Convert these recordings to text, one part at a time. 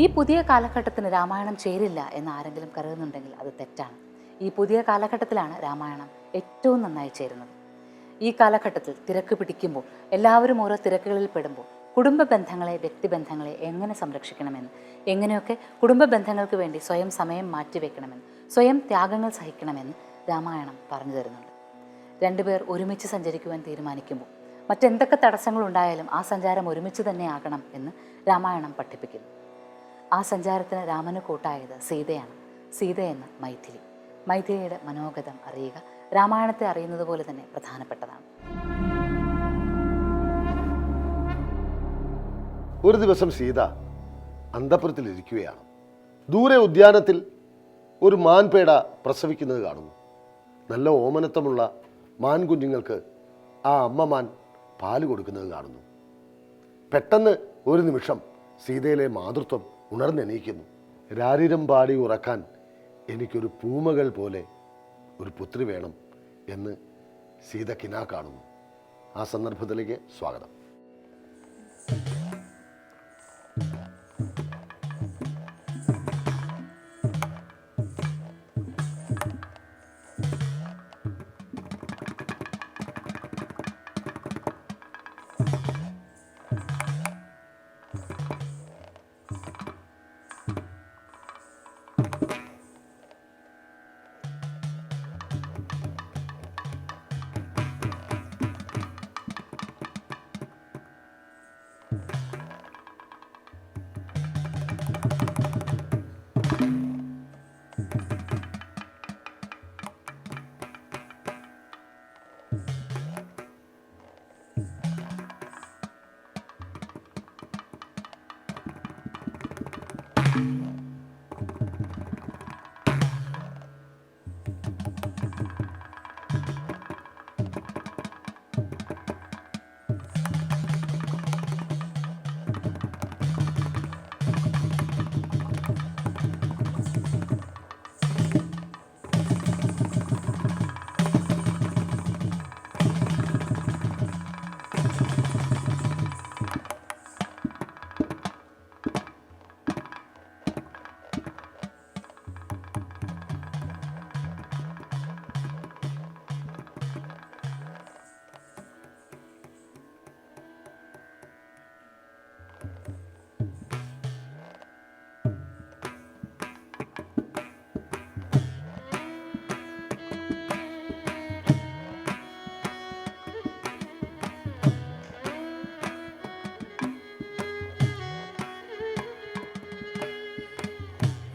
ഈ പുതിയ കാലഘട്ടത്തിന് രാമായണം ചേരില്ല എന്ന് ആരെങ്കിലും കരുതുന്നുണ്ടെങ്കിൽ അത് തെറ്റാണ്. ഈ പുതിയ കാലഘട്ടത്തിലാണ് രാമായണം ഏറ്റവും നന്നായി ചേരുന്നത്. ഈ കാലഘട്ടത്തിൽ തിരക്ക് പിടിക്കുമ്പോൾ എല്ലാവരും ഓരോ തിരക്കുകളിൽ പെടുമ്പോൾ കുടുംബ ബന്ധങ്ങളെ വ്യക്തിബന്ധങ്ങളെ എങ്ങനെ സംരക്ഷിക്കണമെന്ന് എങ്ങനെയൊക്കെ കുടുംബ ബന്ധങ്ങൾക്ക് വേണ്ടി സ്വയം സമയം മാറ്റിവെക്കണമെന്ന് സ്വയം ത്യാഗങ്ങൾ സഹിക്കണമെന്ന് രാമായണം പറഞ്ഞു തരുന്നുണ്ട്. രണ്ടുപേർ ഒരുമിച്ച് സഞ്ചരിക്കുവാൻ തീരുമാനിക്കുമ്പോൾ മറ്റെന്തൊക്കെ തടസ്സങ്ങളുണ്ടായാലും ആ സഞ്ചാരം ഒരുമിച്ച് തന്നെ ആകണം എന്ന് രാമായണം പഠിപ്പിക്കുന്നു. ആ സഞ്ചാരത്തിന് രാമന് കൂട്ടായത് സീതയാണ്. സീത എന്ന മൈഥിലി. മൈഥിലിയുടെ മനോഗതം അറിയുക രാമായണത്തെ അറിയുന്നത് പോലെ തന്നെ പ്രധാനപ്പെട്ടതാണ്. ഒരു ദിവസം സീത അന്തപുരത്തിലിരിക്കുകയാണ് ദൂരെ ഉദ്യാനത്തിൽ ഒരു മാൻപേട പ്രസവിക്കുന്നത് കാണുന്നു. നല്ല ഓമനത്വമുള്ള മാൻ കുഞ്ഞുങ്ങൾക്ക് ആ അമ്മ മാൻ പാൽ കൊടുക്കുന്നത് കാണുന്നു. പെട്ടെന്ന് ഒരു നിമിഷം സീതയിലെ മാതൃത്വം ഉണർന്നെണീക്കുന്നു. രാരിരം പാടി ഉറക്കാൻ എനിക്കൊരു പൂമകൾ പോലെ ഒരു പുത്രി വേണം എന്ന് സീത കിനാ കാണുന്നു. ആ സന്ദർഭത്തിലേക്ക് സ്വാഗതം.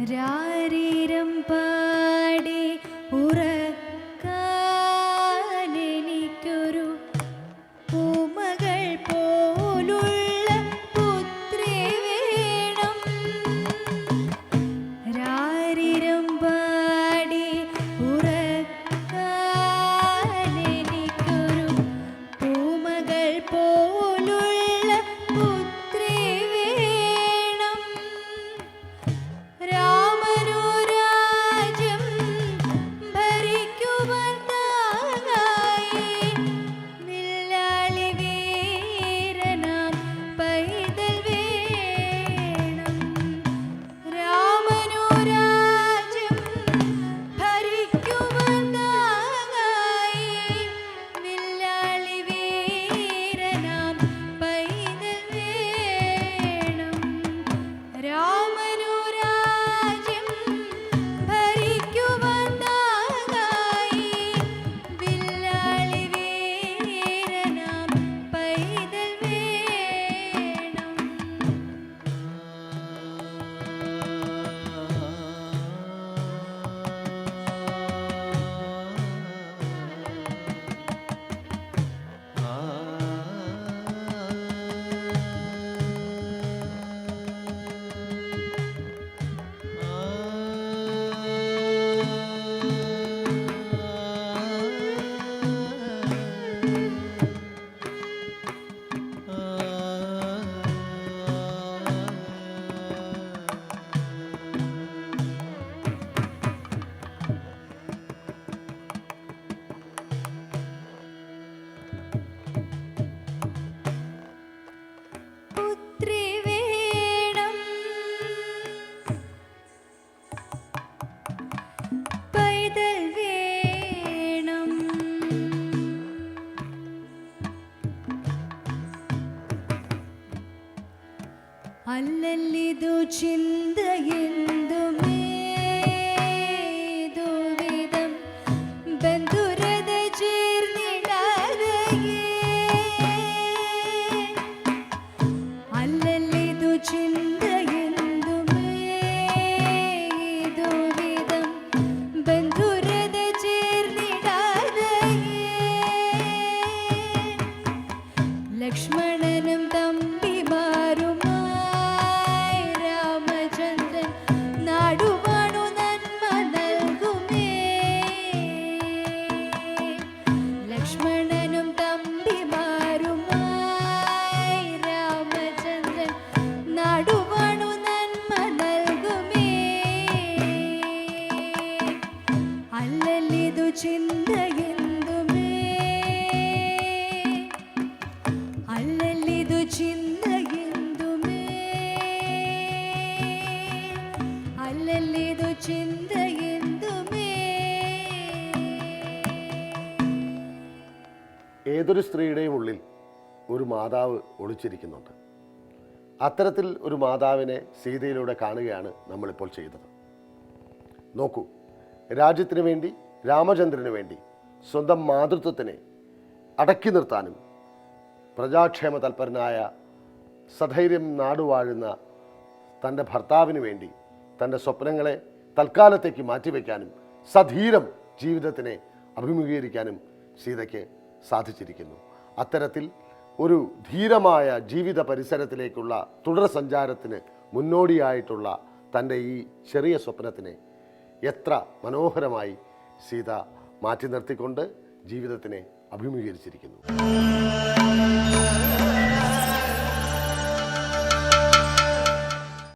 രാരീരം പാടി അല്ലല്ലിതു ചിന്തയെന്തുമേ ദുവിധം ബന്ധുരത ചേർന്നിടാതെയേ? അല്ലല്ലിതു ചിന്തയെന്തുമേ ദുവിധം ബന്ധുരത ചേർന്നിടാതെയേ? ലക്ഷ്മണനും തമ്പിമാരുമായി ഏതൊരു സ്ത്രീയുടെയും ഉള്ളിൽ ഒരു മാതാവ് ഒളിച്ചിരിക്കുന്നുണ്ട്. അത്തരത്തിൽ ഒരു മാതാവിനെ സീതയിലൂടെ കാണുകയാണ് നമ്മളിപ്പോൾ ചെയ്തത്. നോക്കൂ രാജ്യത്തിന് വേണ്ടി രാമചന്ദ്രന് വേണ്ടി സ്വന്തം മാതൃത്വത്തിനെ അടക്കി നിർത്താനും പ്രജാക്ഷേമ തൽപരനായ സധൈര്യം നാടുവാഴുന്ന തന്റെ ഭർത്താവിന് വേണ്ടി തന്റെ സ്വപ്നങ്ങളെ തൽക്കാലത്തേക്ക് മാറ്റിവെക്കാനും സധീരം ജീവിതത്തിനെ അഭിമുഖീകരിക്കാനും സീതയ്ക്ക് സാധിച്ചിരിക്കുന്നു. അത്തരത്തിൽ ഒരു ധീരമായ ജീവിത പരിസരത്തിലേക്കുള്ള തുടർ സഞ്ചാരത്തിന് മുന്നോടിയായിട്ടുള്ള തന്റെ ഈ ചെറിയ സ്വപ്നത്തിനെ എത്ര മനോഹരമായി സീത മാറ്റി നിർത്തിക്കൊണ്ട് ജീവിതത്തിനെ അഭിമുഖീകരിച്ചിരിക്കുന്നു.